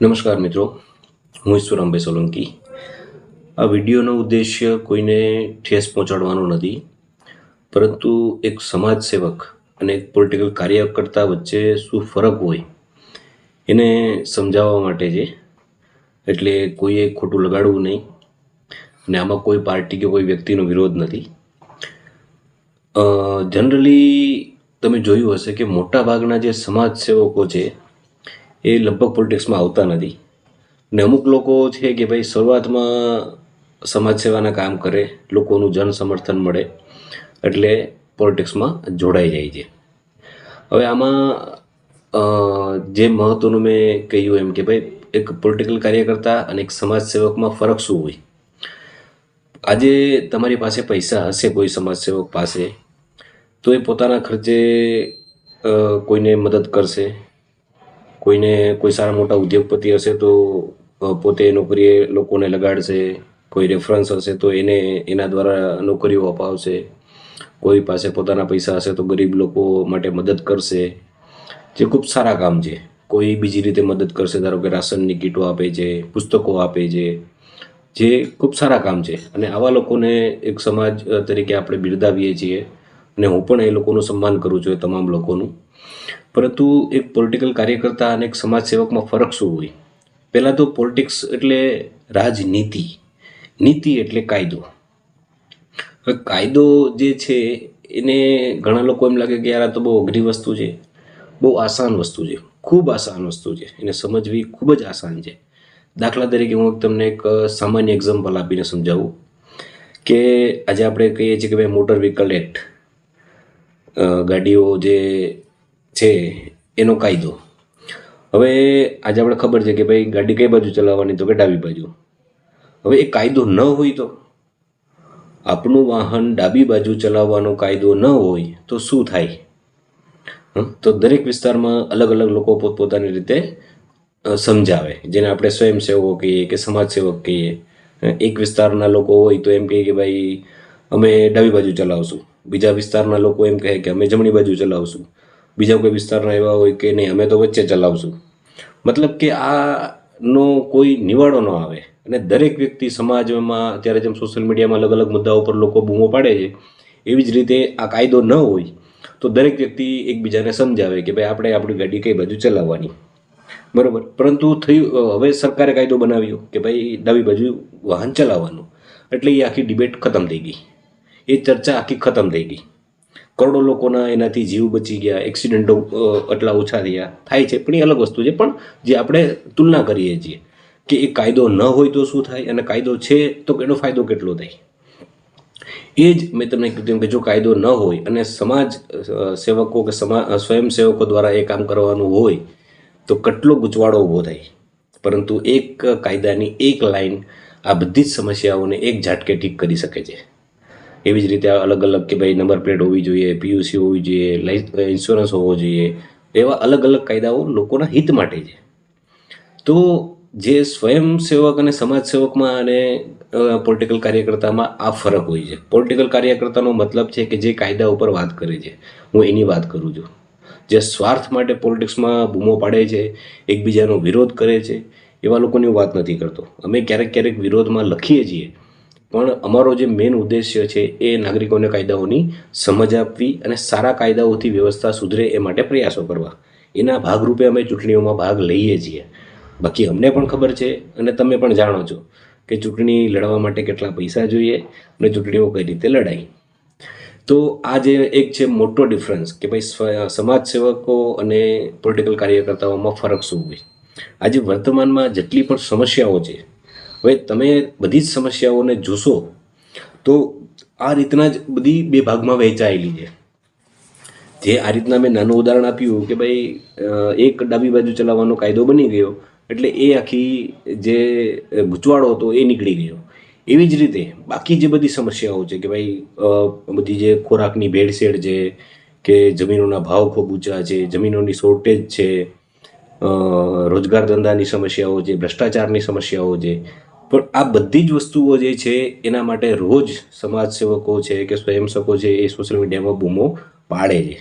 નમસ્કાર મિત્રો, હું ઈશ્વર અંબે સોલંકી. આ વિડીયોનો ઉદ્દેશ્ય કોઈને ઠેસ પહોંચાડવાનો નથી, પરંતુ એક સમાજ સેવક અને એક પોલિટિકલ કાર્યકર્તા વચ્ચે શું ફરક હોય એને સમજાવવા માટે છે. એટલે કોઈએ ખોટું લગાડવું નહીં અને આમાં કોઈ પાર્ટી કે કોઈ વ્યક્તિનો વિરોધ નથી. જનરલી તમે જોયું હશે કે મોટા ભાગના જે સમાજ સેવકો છે એ લગભગ પોલિટિક્સમાં આવતા નથી. ને અમુક લોકો છે કે ભાઈ શરૂઆતમાં સમાજ સેવાના કામ કરે, લોકોનું જન સમર્થન મળે, એટલે પોલિટિક્સમાં જોડાઈ જાય છે. હવે આમાં જે મહત્ત્વનું મેં કહ્યું એમ કે ભાઈ એક પોલિટિકલ કાર્યકર્તા અને એક સમાજ સેવકમાં ફરક શું હોય? આજે તમારી પાસે પૈસા હશે કોઈ સમાજ સેવક પાસે, તો એ પોતાના ખર્ચે કોઈને મદદ કરશે? કોઈને કોઈ સારા મોટા ઉદ્યોગપતિ હશે તો પોતે નોકરીએ લોકોને લગાડશે, કોઈ રેફરન્સ હશે તો એને, એના દ્વારા નોકરીઓ અપાવશે. કોઈ પાસે પોતાના પૈસા હશે તો ગરીબ લોકો માટે મદદ કરશે. જે ખૂબ સારા કામ છે. કોઈ બીજી રીતે મદદ કરશે, ધારો કે રાશનની કીટો આપે છે, પુસ્તકો આપે છે. જે ખૂબ સારા કામ છે. અને આવા લોકોને એક સમાજ તરીકે આપણે બિરદાવીએ છીએ. અને હું પણ એ લોકોનું સન્માન કરું છું, એ તમામ લોકોનું. પરંતુ એક પોલિટિકલ કાર્યકર્તા અને એક સમાજ સેવકમાં ફરક શું હોય? પહેલાં તો પોલિટિક્સ એટલે રાજનીતિ. નીતિ એટલે કાયદો. હવે કાયદો જે છે, એને ઘણા લોકો એમ લાગે કે યાર આ તો બહુ અઘરી વસ્તુ છે. બહુ આસાન વસ્તુ છે. ખૂબ આસાન વસ્તુ છે. એને સમજવી ખૂબ જ આસાન છે. દાખલા તરીકે હું તમને એક સામાન્ય એક્ઝામ્પલ આપીને સમજાવું કે આજે આપણે કહીએ છીએ કે ભાઈ મોટર વ્હીકલ એક્ટ ગાડીઓ જે છે, એનો કાયદો. હવે આજે આપણે ખબર છે કે ભાઈ ગાડી કઈ બાજુ ચલાવવાની, તો કે ડાબી બાજુ. હવે એ કાયદો ન હોય તો? આપણું વાહન ડાબી બાજુ ચલાવવાનો કાયદો ન હોય તો શું થાય? તો દરેક વિસ્તારમાં અલગ અલગ લોકો પોતપોતાની રીતે સમજાવે. જેને આપણે સ્વયંસેવકો કહીએ કે સમાજસેવક કહીએ. એક વિસ્તારના લોકો હોય તો એમ કહે કે ભાઈ, અમે ડાબી બાજુ ચલાવશું. બીજા વિસ્તારના લોકો એમ કહે કે અમે જમણી બાજુ ચલાવશું. બીજા કોઈ વિસ્તારના એવા હોય કે નહીં, અમે તો વચ્ચે ચલાવશું. મતલબ કે આનો કોઈ નિવાડો ન આવે. અને દરેક વ્યક્તિ સમાજમાં અત્યારે જેમ સોશિયલ મીડિયામાં અલગ અલગ મુદ્દાઓ પર લોકો બૂમો પાડે છે, એવી જ રીતે આ કાયદો ન હોય, તો દરેક વ્યક્તિ એકબીજાને સમજાવે કે ભાઈ આપણે આપણી ગાડી કઈ બાજુ ચલાવવાની. બરાબર? પરંતુ થયું હવે સરકારે કાયદો બનાવ્યો કે ભાઈ ડાબી બાજુ વાહન ચલાવવાનું. એટલે એ આખી ડિબેટ ખતમ થઈ ગઈ. એ ચર્ચા આખી ખતમ થઈ ગઈ. કરોડો લોકોના એનાથી જીવ બચી ગયા, એક્સિડન્ટો આટલા ઓછા થયા. થાય છે, પણ એ અલગ વસ્તુ છે. પણ જે આપણે તુલના કરીએ છીએ કે એ કાયદો ન હોય તો શું થાય અને કાયદો છે તો એનો ફાયદો કેટલો થાય? એ જ મેં તમને કીધું કે જો કાયદો ન હોય અને સમાજ સેવકો કે સમા સ્વયંસેવકો દ્વારા એ કામ કરવાનું હોય તો કેટલો ગૂંચવાડો ઊભો થાય. પરંતુ એક કાયદાની એક લાઈન આ બધી જ સમસ્યાઓને એક ઝાટકે ઠીક કરી શકે છે. એવી જ રીતે અલગ અલગ કે ભાઈ નંબર પ્લેટ હોવી જોઈએ, પીયુસી હોવી જોઈએ લાઇફ ઇન્સ્યોરન્સ હોવો જોઈએ, એવા અલગ અલગ કાયદાઓ લોકોના હિત માટે છે. તો જે સ્વયંસેવક અને સમાજ સેવકમાં અને પોલિટિકલ કાર્યકર્તામાં આ ફરક હોય છે. પોલિટિકલ કાર્યકર્તાનો મતલબ છે કે જે કાયદા ઉપર વાત કરે છે. હું એની વાત કરું છું. જે સ્વાર્થ માટે પોલિટિક્સમાં બૂમો પાડે છે, એકબીજાનો વિરોધ કરે છે, એવા લોકોની વાત નથી કરતો. અમે ક્યારેક ક્યારેક વિરોધમાં લખીએ છીએ. પણ અમારો જે મેઇન ઉદ્દેશ્ય છે એ નાગરિકોને કાયદાઓની સમજ આપવી અને સારા કાયદાઓથી વ્યવસ્થા સુધરે એ માટે પ્રયાસો કરવા. એના ભાગરૂપે અમે ચૂંટણીઓમાં ભાગ લઈએ છીએ. બાકી અમને પણ ખબર છે અને તમે પણ જાણો છો કે ચૂંટણી લડવા માટે કેટલા પૈસા જોઈએ અને ચૂંટણીઓ કઈ રીતે લડાય. તો આ જે એક છે મોટો ડિફરન્સ કે ભાઈ સ્વ- સમાજ સેવકો અને પોલિટિકલ કાર્યકર્તાઓમાં ફરક શું હોય? આજે વર્તમાનમાં જેટલી પણ સમસ્યાઓ છે હવે તમે બધી જ સમસ્યાઓને જોશો, તો આ રીતના જ બધી બે ભાગમાં વહેંચાયેલી છે. જે આ રીતના મેં નાનું ઉદાહરણ આપ્યું કે ભાઈ એક ડાબી બાજુ ચલાવવાનો કાયદો બની ગયો, એટલે એ આખી જે ગૂંચવાડો હતો એ નીકળી ગયો. એવી જ રીતે બાકી જે બધી સમસ્યાઓ છે કે ભાઈ બધી જે ખોરાકની ભેળસેળ છે, કે જમીનોના ભાવ ખૂબ ઊંચા છે, જમીનોની શોર્ટેજ છે રોજગાર ધંધાની સમસ્યાઓ છે, ભ્રષ્ટાચારની સમસ્યાઓ છે પણ આ બધી જ વસ્તુઓ જે છે, એના માટે રોજ સમાજ સેવકો છે કે સ્વયંસેવકો છે એ સોશિયલ મીડિયામાં બૂમો પાડે છે.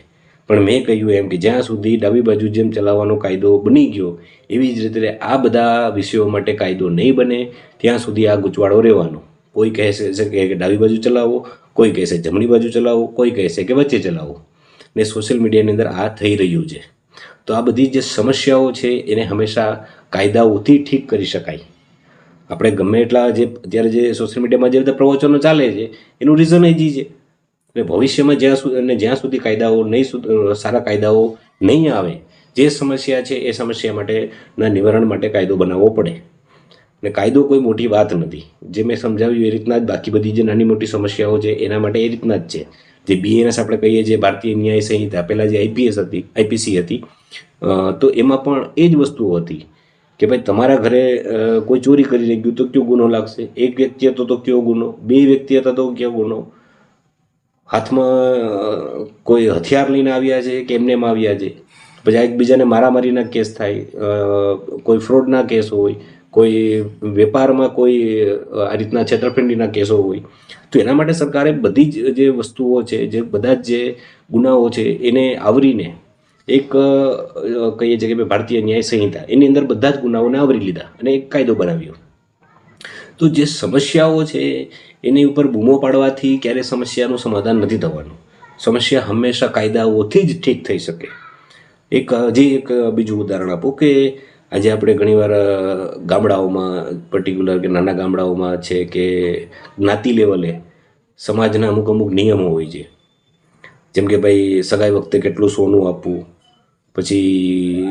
પણ મેં કહ્યું એમ કે જ્યાં સુધી ડાબી બાજુ જેમ ચલાવવાનો કાયદો બની ગયો, એવી જ રીતે આ બધા વિષયો માટે કાયદો નહીં બને, ત્યાં સુધી આ ગૂંચવાડો રહેવાનો. કોઈ કહેશે કે ડાબી બાજુ ચલાવો, કોઈ કહેશે જમણી બાજુ ચલાવો, કોઈ કહેશે કે વચ્ચે ચલાવો. ને સોશિયલ મીડિયાની અંદર આ થઈ રહ્યું છે. તો આ બધી જે સમસ્યાઓ છે, એને હંમેશા કાયદાઓથી ઠીક કરી શકાય. આપણે ગમે એટલા જે અત્યારે જે સોશિયલ મીડિયામાં જે બધા પ્રવચનો ચાલે છે, એનું રીઝન એ જ છે. અને ભવિષ્યમાં જ્યાં સુધી અને જ્યાં સુધી કાયદાઓ નહીં સારા કાયદાઓ નહીં આવે, જે સમસ્યા છે એ સમસ્યા માટેના નિવારણ માટે કાયદો બનાવવો પડે. અને કાયદો કોઈ મોટી વાત નથી. જે મેં સમજાવ્યું એ રીતના જ બાકી બધી જે નાની મોટી સમસ્યાઓ છે એના માટે એ રીતના જ છે. જે બીએનએસ આપણે કહીએ છીએ, ભારતીય ન્યાય સંહિતા પહેલાં જે આઈપીએસ હતી આઈપીસી હતી તો એમાં પણ એ જ વસ્તુઓ હતી. કે ભાઈ તમારા ઘરે કોઈ ચોરી કરી લઈ ગયું તો કયો ગુનો લાગશે? એક વ્યક્તિ હતો તો કયો ગુનો? બે વ્યક્તિ હતા તો કયો ગુનો? હાથમાં કોઈ હથિયાર લઈને આવ્યા છે કે એમને આવ્યા છે? પછી એકબીજાને મારામારીના કેસ થાય કોઈ ફ્રોડના કેસ હોય, કોઈ વેપારમાં કોઈ આ રીતના છેતરપિંડીના કેસો હોય. તો એના માટે સરકારે બધી જ જે વસ્તુઓ છે, જે બધા જ જે ગુનાઓ છે, એને આવરીને એક કહીએ છીએ કે ભારતીય ન્યાય સંહિતા, એની અંદર બધા જ ગુનાઓને આવરી લીધા અને એક કાયદો બનાવ્યો. તો જે સમસ્યાઓ છે, એની ઉપર બૂમો પાડવાથી ક્યારે સમસ્યાનું સમાધાન નથી થવાનું? સમસ્યા હંમેશા કાયદાઓથી જ ઠીક થઈ શકે. એક હજી એક બીજું ઉદાહરણ આપું કે આજે આપણે ઘણીવાર ગામડાઓમાં પર્ટિક્યુલર કે નાના ગામડાઓમાં છે કે જ્ઞાતિ લેવલે સમાજના અમુક અમુક નિયમો હોય છે. જેમ કે ભાઈ સગાઈ વખતે કેટલું સોનું આપવું પછી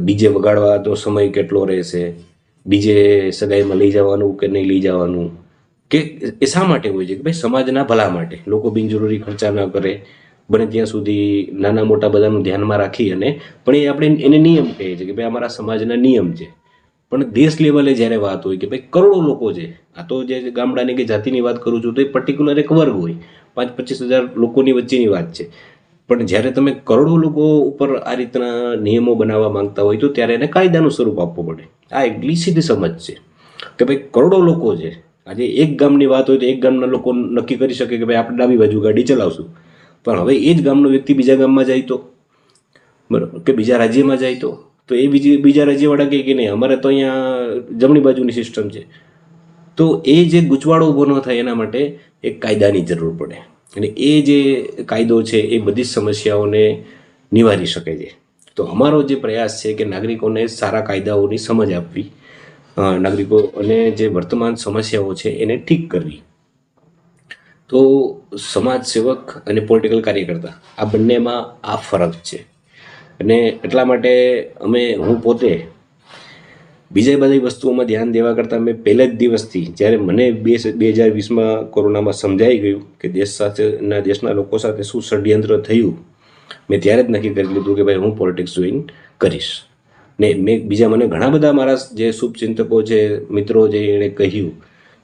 ડીજે વગાડવા તો સમય કેટલો રહેશે? ડીજે સગાઈમાં લઈ જવાનું કે નહીં લઈ જવાનું? કે એ શા માટે હોય છે? કે ભાઈ સમાજના ભલા માટે. લોકો બિનજરૂરી ખર્ચા ન કરે. બને ત્યાં સુધી નાના મોટા બધાનું ધ્યાનમાં રાખી અને પણ એ આપણે એને નિયમ કહીએ છીએ કે ભાઈ અમારા સમાજના નિયમ છે. પણ દેશ લેવલે જ્યારે વાત હોય કે ભાઈ કરોડો લોકો છે, આ તો જે ગામડાની કે જાતિની વાત કરું છું તો એ પર્ટિક્યુલર એક વર્ગ હોય. પાંચ પચીસ હજાર લોકોની વચ્ચેની વાત છે. પણ જ્યારે તમે કરોડો લોકો ઉપર આ રીતના નિયમો બનાવવા માંગતા હોય તો ત્યારે એને કાયદાનું સ્વરૂપ આપવું પડે. આ એટલી સીધી સમજ છે કે ભાઈ કરોડો લોકો છે, આજે એક ગામની વાત હોય તો એક ગામના લોકો નક્કી કરી શકે કે ભાઈ આપણે ડાબી બાજુ ગાડી ચલાવશું. પણ હવે એ જ ગામનો વ્યક્તિ બીજા ગામમાં જાય તો? બરાબર. કે બીજા રાજ્યમાં જાય તો? તો એ બીજી, બીજા રાજ્યવાળા કહે કે નહીં, અમારે તો અહીંયા જમણી બાજુની સિસ્ટમ છે. તો એ જે ગૂંચવાડો ઊભો ન થાય એના માટે એક કાયદાની જરૂર પડે. અને એ જે કાયદો છે એ બધી સમસ્યાઓને નિવારી શકે છે. તો અમારો જે પ્રયાસ છે કે નાગરિકોને સારા કાયદાઓની સમજ આપવી નાગરિકો અને જે વર્તમાન સમસ્યાઓ છે એને ઠીક કરવી. તો સમાજ સેવક અને પોલિટિકલ કાર્યકર્તા આ બંનેમાં આ ફરક છે. અને એટલા માટે અમે, હું પોતે બીજા બધી વસ્તુઓમાં ધ્યાન દેવા કરતાં મેં પહેલે જ દિવસથી, જ્યારે મને બે બે હજાર વીસમાં કોરોનામાં સમજાઈ ગયું કે દેશ સાથેના દેશના લોકો સાથે શું ષડયંત્ર થયું, મેં ત્યારે જ નક્કી કરી લીધું કે ભાઈ હું પોલિટિક્સ જોઈન કરીશ. ને મેં બીજા મને ઘણા બધા મારા જે શુભચિંતકો છે, મિત્રો જે એણે કહ્યું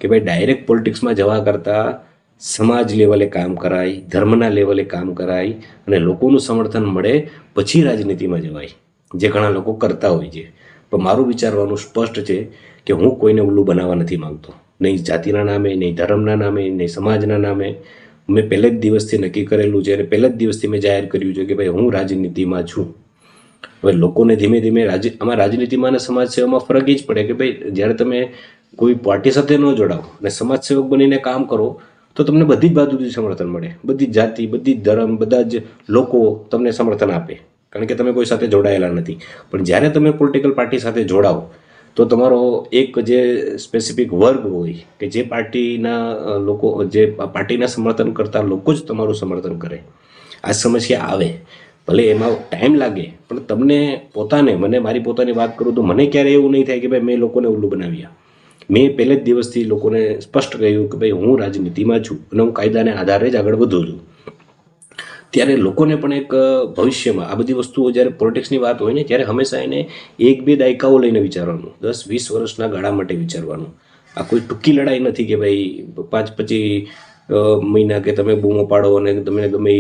કે ભાઈ ડાયરેક્ટ પોલિટિક્સમાં જવા કરતાં સમાજ લેવલે કામ કરાય, ધર્મના લેવલે કામ કરાય અને લોકોનું સમર્થન મળે, પછી રાજનીતિમાં જવાય, જે ઘણા લોકો કરતા હોય છે. પણ મારું વિચારવાનું સ્પષ્ટ છે કે હું કોઈને ઉલ્લું બનાવવા નથી માંગતો. નહીં જાતિના નામે, નહીં ધર્મના નામે, નહીં સમાજના નામે. મેં પહેલે જ દિવસથી નક્કી કરેલું છે અને પહેલા જ દિવસથી મેં જાહેર કર્યું છે કે ભાઈ હું રાજનીતિમાં છું. હવે લોકોને ધીમે ધીમે રાજ આમાં રાજનીતિમાં અને સમાજ સેવામાં ફરક એ જ પડે કે ભાઈ જ્યારે તમે કોઈ પાર્ટી સાથે ન જોડાઓ અને સમાજ સેવક બનીને કામ કરો, તો તમને બધી જ બાજુથી સમર્થન મળે. બધી જ જાતિ, બધી જ ધર્મ, બધા જ લોકો તમને સમર્થન આપે. કારણ કે તમે કોઈ સાથે જોડાયેલા નથી. પણ જ્યારે તમે પોલિટિકલ પાર્ટી સાથે જોડાઓ, તો તમારો એક જે સ્પેસિફિક વર્ગ હોય, કે જે પાર્ટીના લોકો, જે પાર્ટીના સમર્થન કરતા લોકો જ તમારું સમર્થન કરે. આ સમસ્યા આવે. ભલે એમાં ટાઈમ લાગે, પણ તમને પોતાને, મને મારી પોતાની વાત કરું તો મને ક્યારે એવું નહીં થાય કે ભાઈ મેં લોકોને ઉલ્લુ બનાવ્યા. મેં પહેલે જ દિવસથી લોકોને સ્પષ્ટ કહ્યું કે ભાઈ હું રાજનીતિમાં છું અને હું કાયદાને આધારે જ આગળ વધું છું. ત્યારે લોકોને પણ એક ભવિષ્યમાં આ બધી વસ્તુઓ જ્યારે પોલિટિક્સની વાત હોય ને, ત્યારે હંમેશા એને એક બે દાયકાઓ લઈને વિચારવાનું. દસ, વીસ વર્ષના ગાળા માટે વિચારવાનું. આ કોઈ ટૂંકી લડાઈ નથી કે ભાઈ પાંચ પછી મહિના કે તમે બૂમો પાડો અને તમને ગમે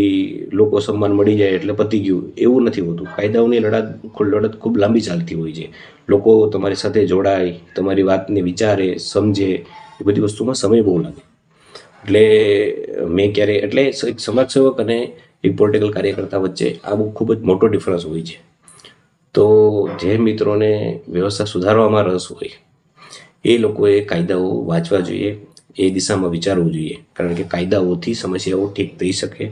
લોકો સન્માન મળી જાય એટલે પતી ગયું. એવું નથી હોતું. કાયદાઓની લડત લડત ખૂબ લાંબી ચાલતી હોય છે. લોકો તમારી સાથે જોડાય, તમારી વાતને વિચારે, સમજે, એ બધી વસ્તુમાં સમય બહુ લાગે. એટલે મેં ક્યારે, એટલે એક સમાજ સેવક અને એક પોલિટિકલ કાર્યકર્તા વચ્ચે આ ખૂબ જ મોટો ડિફરન્સ હોય છે. તો જે મિત્રોને વ્યવસ્થા સુધારવામાં રસ હોય, એ લોકોએ કાયદાઓ વાંચવા જોઈએ, એ દિશામાં વિચારવું જોઈએ. કારણ કે કાયદાઓથી સમસ્યાઓ ઠીક થઈ શકે.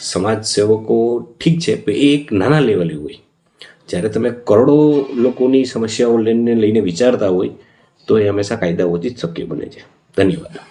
સમાજ સેવકો ઠીક છે એ એક નાના લેવલે હોય. જ્યારે તમે કરોડો લોકોની સમસ્યાઓ લઈને લઈને વિચારતા હોય, તો એ હંમેશા કાયદાઓથી જ શક્ય બને છે. ધન્યવાદ.